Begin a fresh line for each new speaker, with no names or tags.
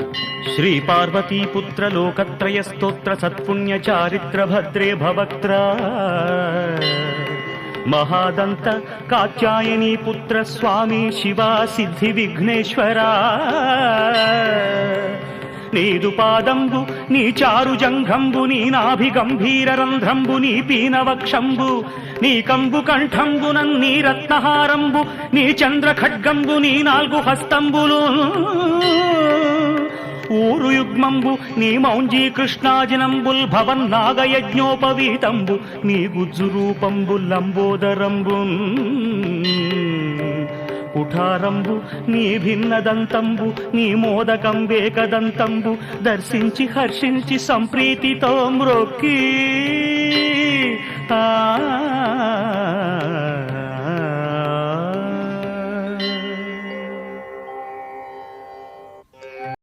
శ్రీ శ్రీపార్వతీపుత్ర లోకత్రయ స్తోత్ర సత్పుణ్య చారిత్ర భద్రే భవక్త్ర మహాదంత కాత్యాయనీ పుత్ర స్వామి శివ సిద్ధి విఘ్నేశ్వరా నీదు పాదంబు నీ చారు జంఘంబు నీ నాభి గంభీర రంధ్రంబు నీ పీనవక్షంబు నీ కంబు కంఠంబు నీ రత్నహారంబు నీ చంద్ర ఖడ్గంబు నీ నాలుగు హస్తంబులు ఊరు యుగ్మంబు నీ మౌంజీ కృష్ణాజినంబుల్ భవన్ నాగయజ్ఞోపవీతంబు నీ గుజ్జు రూపంబు లంబోదరంబు. కుఠారంబు నీ భిన్నదంతంబు నీ మోదకంబేకదంతంబు దర్శించి హర్షించి సంప్రీతితో మ్రొక్కి. ఆ